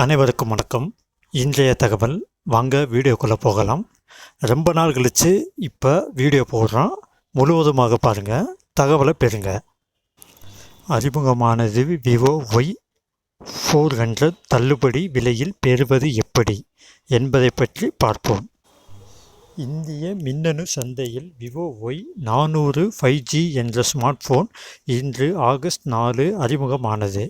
அனைவருக்கும் வணக்கம். இன்றைய தகவல் வாங்க வீடியோக்குள்ளே போகலாம். ரொம்ப நாள் கழித்து இப்போ வீடியோ போடுறோம். முழுவதுமாக பாருங்கள் தகவலை பெறுங்க. அறிமுகமானது விவோ ஒய் ஃபோர் ஹண்ட்ரட் தள்ளுபடி விலையில் பெறுவது எப்படி என்பதை பற்றி பார்ப்போம். இந்திய மின்னணு சந்தையில் விவோ ஒய் நானூறு ஃபைவ் ஜி என்ற ஸ்மார்ட் ஃபோன் இன்று ஆகஸ்ட் நாலு அறிமுகமானது.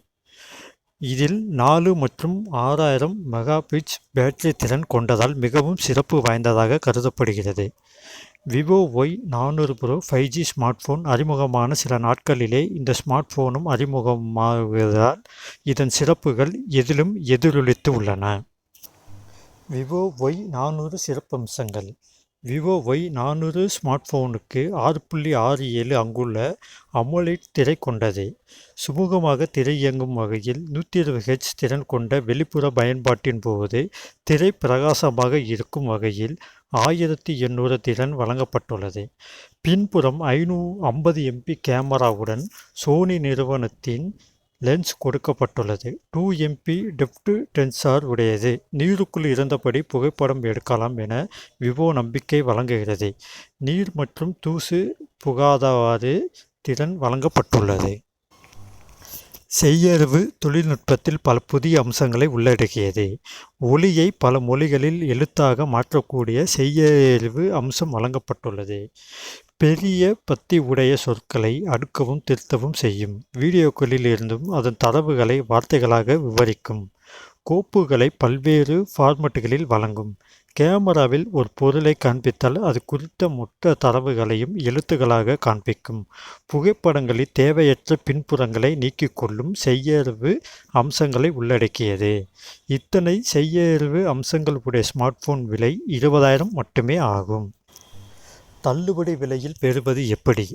இதில் நாலு மற்றும் ஆறாயிரம் மெகா பிட்ஸ் பேட்டரி திறன் கொண்டதால் மிகவும் சிறப்பு வாய்ந்ததாக கருதப்படுகிறது. விவோ ஒய் நானூறு pro five G smart phone அறிமுகமான சில நாட்களிலே இந்த ஸ்மார்ட் ஃபோனும் அறிமுகமாகுவதால் இதன் சிறப்புகள் எதிலும் எதிரொலித்து உள்ளன. விவோ ஒய் நானூறு சிறப்பம்சங்கள். விவோ ஒய் நானூறு ஸ்மார்ட் ஃபோனுக்கு ஆறு புள்ளி ஆறு ஏழு அங்குள்ள அமோலைட் திரை கொண்டது. சுமூகமாக திரை இயங்கும் வகையில் நூற்றி இருபது ஹெச் திறன் கொண்ட வெளிப்புற பயன்பாட்டின் போது திரை பிரகாசமாக இருக்கும் வகையில் ஆயிரத்தி எண்ணூறு திறன் வழங்கப்பட்டுள்ளது. பின்புறம் ஐநூ ஐம்பது எம்பி கேமராவுடன் சோனி நிறுவனத்தின் லென்ஸ் கொடுக்கப்பட்டுள்ளது. டூ எம்பி டெப்ட் டென்சார் உடையது. நீருக்குள் இருந்தபடி புகைப்படம் எடுக்கலாம் என விவோ நம்பிக்கை வழங்குகிறது. நீர் மற்றும் தூசு புகாதவாறு திறன் வழங்கப்பட்டுள்ளது. செய்யறிவு தொழில்நுட்பத்தில் பல புதிய அம்சங்களை உள்ளடக்கியது. ஒளியை பல மொழிகளில் எழுத்தாக மாற்றக்கூடிய செய்யறிவு அம்சம் வழங்கப்பட்டுள்ளது. பெரிய பத்தி உடைய சொற்களை அடுக்கவும் திருத்தவும் செய்யும். வீடியோக்களில் இருந்தும் அதன் தரவுகளை வார்த்தைகளாக விவரிக்கும். கோப்புகளை பல்வேறு ஃபார்மட்டுகளில் வழங்கும். கேமராவில் ஒரு பொருளை காண்பித்தால் அது குறித்த மொத்த தரவுகளையும் எழுத்துக்களாக காண்பிக்கும். புகைப்படங்களில் தேவையற்ற பின்புறங்களை நீக்கிக் கொள்ளும் செய்யறிவு அம்சங்களை உள்ளடக்கியது. இத்தனை செய்யறிவு அம்சங்களுடைய ஸ்மார்ட் ஃபோன் விலை இருபதாயிரம் மட்டுமே ஆகும். தள்ளுபடி விலையில் பெறுவது எப்படி?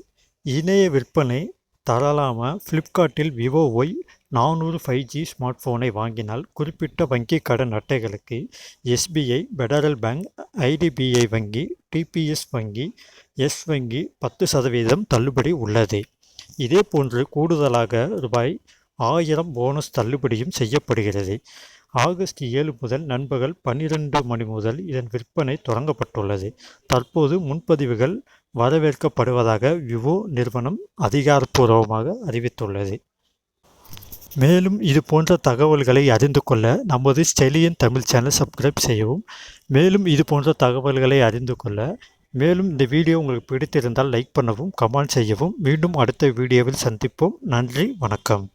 இணைய விற்பனை தரலாமல் ஃப்ளிப்கார்ட்டில் விவோ ஒய் நானூறு ஃபைவ் ஜி ஸ்மார்ட் ஃபோனை வாங்கினால் குறிப்பிட்ட வங்கி கடன் அட்டைகளுக்கு எஸ்பிஐ பெடரல் பேங்க் ஐடிபிஐ வங்கி டிபிஎஸ் வங்கி எஸ் வங்கி பத்து சதவீதம் தள்ளுபடி உள்ளது. இதே போன்று கூடுதலாக ரூபாய் ஆயிரம் போனஸ் தள்ளுபடியும் செய்யப்படுகிறது. ஆகஸ்ட் ஏழு முதல் நண்பகல் பன்னிரண்டு மணி முதல் இதன் விற்பனை தொடங்கப்பட்டுள்ளது. தற்போது முன்பதிவுகள் வரவேற்கப்படுவதாக விவோ நிறுவனம் அதிகாரப்பூர்வமாக அறிவித்துள்ளது. மேலும் இது போன்ற தகவல்களை அறிந்து கொள்ள நமது ஸ்டெலியன் தமிழ் சேனல் சப்ஸ்கிரைப் செய்யவும். மேலும் இது போன்ற தகவல்களை அறிந்து கொள்ள மேலும் இந்த வீடியோ உங்களுக்கு பிடித்திருந்தால் லைக் பண்ணவும் கமெண்ட் செய்யவும். மீண்டும் அடுத்த வீடியோவில் சந்திப்போம். நன்றி வணக்கம்.